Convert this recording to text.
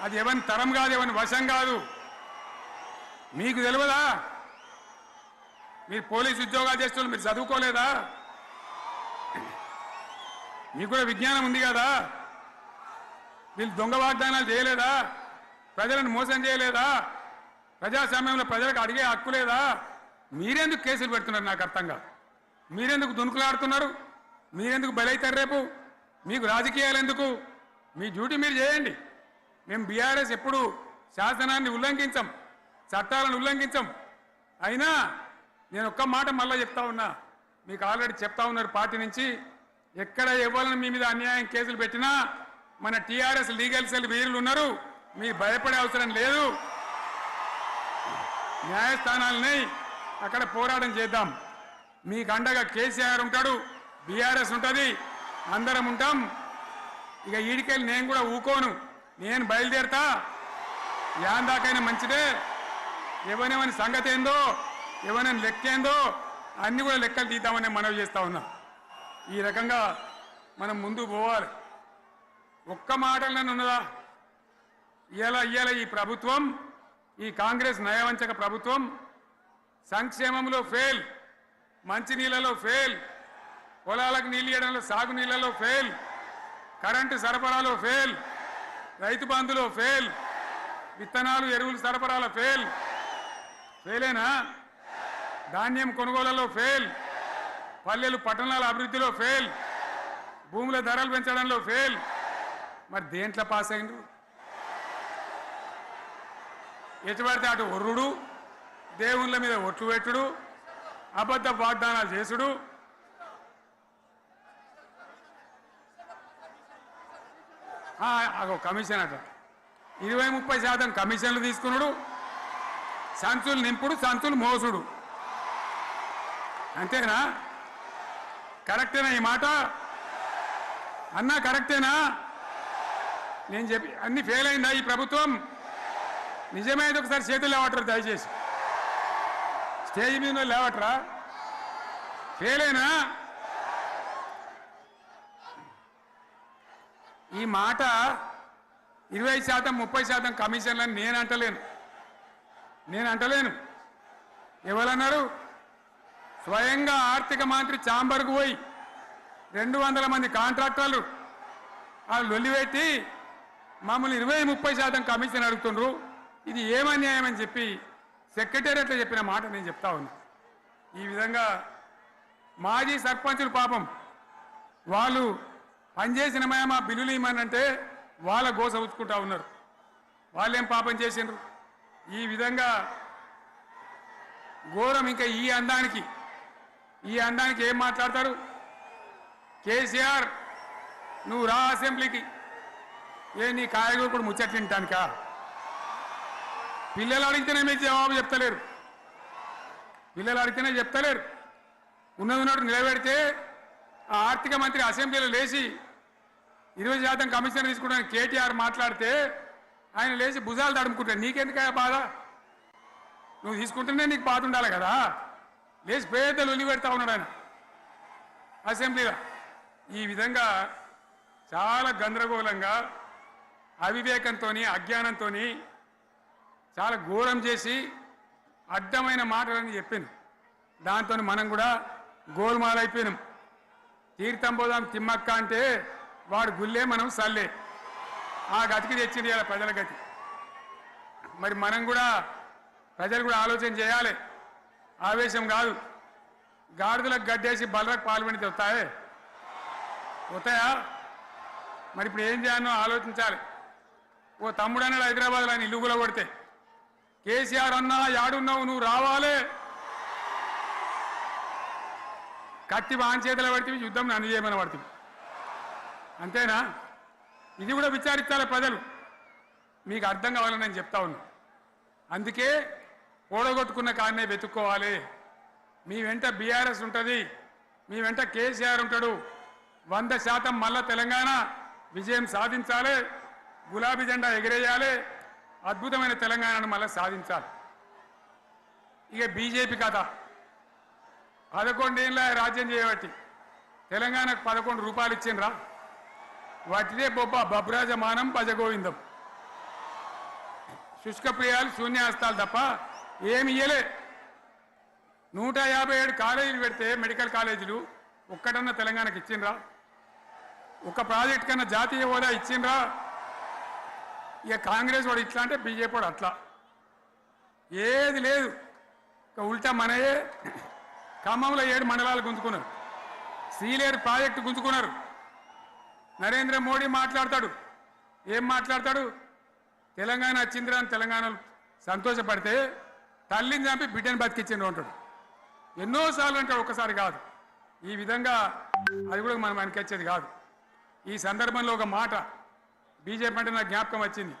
అది ఎవరి తరం కాదు ఎవరి వశం కాదు. మీకు తెలియదా మీరు పోలీసు ఉద్యోగాలు చేస్తున్నారు మీరు చదువుకోలేదా? మీకు కూడా విజ్ఞానం ఉంది కదా? వీళ్ళు దొంగ వాగ్దానాలు చేయలేదా? ప్రజలను మోసం చేయలేదా? ప్రజాస్వామ్యంలో ప్రజలకు అడిగే హక్కు లేదా? మీరెందుకు కేసులు పెడుతున్నారు నాకు అర్థం కాదు. మీరెందుకు దునుకులాడుతున్నారు? మీరెందుకు బలైతారు రేపు? మీకు రాజకీయాలు ఎందుకు? మీ డ్యూటీ మీరు చేయండి. మేము బీఆర్ఎస్ ఎప్పుడు శాసనాన్ని ఉల్లంఘించం చట్టాలను ఉల్లంఘించం. అయినా నేను ఒక్క మాట మళ్ళీ చెప్తా ఉన్నా. మీకు ఆల్రెడీ చెప్తా ఉన్నారు పార్టీ నుంచి. ఎక్కడ ఎవరిని మీ మీద అన్యాయం కేసులు పెట్టినా మన టీఆర్ఎస్ లీగల్ సెల్ వీరులు ఉన్నారు. మీరు భయపడే అవసరం లేదు. న్యాయస్థానాలని అక్కడ పోరాటం చేద్దాం. మీకు అండగా కేసీఆర్ ఉంటాడు బీఆర్ఎస్ ఉంటుంది అందరం ఉంటాం. ఇక ఈడికెళ్ళి నేను కూడా ఊకోను. నేను బయలుదేరతా. యాన్ దాకైనా మంచిదే. ఎవరెవని సంగతి ఏందో ఎవరైనా లెక్కేందో అన్ని కూడా లెక్కలు తీద్దామని మనవి చేస్తా ఉన్నా. ఈ రకంగా మనం ముందు పోవాలి. ఒక్క మాటలను ఉన్నదా? ఇలా ఇవాళ ఈ ప్రభుత్వం ఈ కాంగ్రెస్ నయవంచక ప్రభుత్వం సంక్షేమంలో ఫెయిల్ మంచినీళ్ళలో ఫెయిల్ పొలాలకు నీళ్ళు ఇవ్వడంలో సాగు నీళ్ళలో ఫెయిల్ కరెంటు సరఫరాలో ఫెయిల్ రైతు బంధులో ఫెయిల్ విత్తనాలు ఎరువులు సరఫరాలో ఫెయిల్ ఫెయిలేనా ధాన్యం కొనుగోలలో ఫెయిల్ పల్లెలు పట్టణాల అభివృద్ధిలో ఫెయిల్ భూముల ధరలు పెంచడంలో ఫెయిల్ మరి దేంట్లో పాస్ అయిండు? ఎటు అటు ఒర్రుడు? దేవుళ్ళ మీద ఒట్లు పెట్టుడు? అబద్ధ వాగ్దానాలు చేసుడు ఆ, అగో కమిషన్ అట. ఇరవై ముప్పై శాతం కమిషన్లు తీసుకున్నాడు సంచులు నింపుడు సంచులు మోసుడు. అంతేనా? కరెక్టేనా ఈ మాట? అన్నా కరెక్టేనా? నేను చెప్పి అన్ని ఫెయిల్ అయిందా ఈ ప్రభుత్వం? నిజమైతే ఒకసారి చేతులు లేవటరు దయచేసి. స్టేజ్ మీద ఉన్న లేవట్రా అయినా ఈ మాట ఇరవై శాతం ముప్పై శాతం కమిషన్లని నేను అంటలేను. నేను అంటలేను. ఎవరన్నారు? స్వయంగా ఆర్థిక మంత్రి చాంబర్కు పోయి రెండు వందల మంది కాంట్రాక్టర్లు వాళ్ళు లొల్లిపెట్టి మమ్మల్ని ఇరవై ముప్పై శాతం కమిషన్ అడుగుతుండ్రు. ఇది ఏమన్యాయం అని చెప్పి సెక్రటేరియట్లో చెప్పిన మాట నేను చెప్తా ఉన్నా. ఈ విధంగా మాజీ సర్పంచులు పాపం వాళ్ళు పనిచేసిన మా బిల్లులు ఇమ్మనంటే వాళ్ళ గోస ఉచ్చుకుంటా ఉన్నారు. వాళ్ళేం పాపం చేసిండ్రు? ఈ విధంగా ఘోరం ఇంకా ఈ అందానికి ఈ అందానికి ఏం మాట్లాడతారు? కేసీఆర్ నువ్వు రా అసెంబ్లీకి. ఏ నీ కాయగూరుకుడు ముచ్చట్లు తింటానికా పిల్లలు అడిగితేనే మీకు జవాబు చెప్తలేరు. పిల్లలు అడిగితేనే చెప్తలేరు. ఉన్నది ఉన్నట్టు నిలబెడితే ఆ ఆర్థిక మంత్రి అసెంబ్లీలో లేచి ఇరవై శాతం కమిషన్ తీసుకోవడానికి కేటీఆర్ మాట్లాడితే ఆయన లేచి భుజాలు తడుముకుంటాడు నీకెందుకయ్యా బాధ? నువ్వు తీసుకుంటేనే నీకు బాధ ఉండాలి కదా. లేచి పేదలు ఉల్లి పెడతా ఉన్నాడు ఆయన. అసెంబ్లీలో. ఈ విధంగా చాలా గందరగోళంగా అవివేకంతో అజ్ఞానంతో చాలా ఘోరం చేసి అడ్డమైన మాటలని చెప్పింది. దాంతో మనం కూడా గోల్మాలైపోయినాం తీర్థం పోదాం తిమ్మక్క అంటే వాడు గుల్లే మనం సల్లే. ఆ గతికి తెచ్చింది ఇలా ప్రజల గతి. మరి మనం కూడా ప్రజలు కూడా ఆలోచన చేయాలి. ఆవేశం కాదు. గాడిదలకు గడ్డేసి బలరకు పాల్పడితే వస్తాయే? వస్తాయా? మరి ఇప్పుడు ఏం చేయాలో ఆలోచించాలి. ఓ తమ్ముడన్నాడు హైదరాబాద్లో ఆయన ఇల్లు కూడా కొడితే కేసీఆర్ అన్నా యాడున్నావు నువ్వు రావాలి. కత్తి వాన్ చేతిలో పడితే యుద్ధం నన్ను చేయమని పడుతుంది అంతేనా? ఇది కూడా విచారించాలి ప్రజలు? మీకు అర్థం కావాలని నేను చెప్తా ఉన్నా. అందుకే ఓడగొట్టుకున్న కాడనే వెతుక్కోవాలి. మీ వెంట బీఆర్ఎస్ ఉంటుంది. మీ వెంట కేసీఆర్ ఉంటాడు. వంద శాతం మళ్ళా తెలంగాణ విజయం సాధించాలి. గులాబీ జెండా ఎగిరేయాలి. అద్భుతమైన తెలంగాణను మళ్ళీ సాధించాలి. ఇక బీజేపీ కథ. పదకొండేళ్ళ రాజ్యం చేయబట్టి తెలంగాణకు పదకొండు రూపాయలు ఇచ్చిండ్రా? వాటిదే బొబ్బ బబ్రాజమానం భజగోవిందం. శుష్క ప్రియాలు శూన్యాస్తాలు తప్ప ఏమి ఇయ్యలే. నూట యాభై ఏడు కాలేజీలు పెడితే మెడికల్ కాలేజీలు ఒక్కటన్నా తెలంగాణకి ఇచ్చిండ్రా? ఒక ప్రాజెక్ట్ కన్నా జాతీయ హోదా ఇచ్చిండ్రా? ఇక కాంగ్రెస్ వాడు ఇట్లా అంటే బీజేపీ వాడు అట్లా. ఏది లేదు. ఇక ఉల్టా మనయే. ఖమ్మంలో ఏడు మండలాలు గుంజుకున్నారు. సీలేరు ప్రాజెక్టు గుంజుకున్నారు. నరేంద్ర మోడీ మాట్లాడతాడు. ఏం మాట్లాడతాడు? తెలంగాణ వచ్చిందిరా అని తెలంగాణలో సంతోషపడితే తల్లిని చంపి బిడ్డను బతికించిండు అంటాడు. ఎన్నోసార్లు అంటాడు ఒక్కసారి కాదు. ఈ విధంగా అది కూడా మనం వెనకొచ్చేది కాదు. ఈ సందర్భంలో ఒక మాట బీజేపీ అంటే నాకు జ్ఞాపకం వచ్చింది.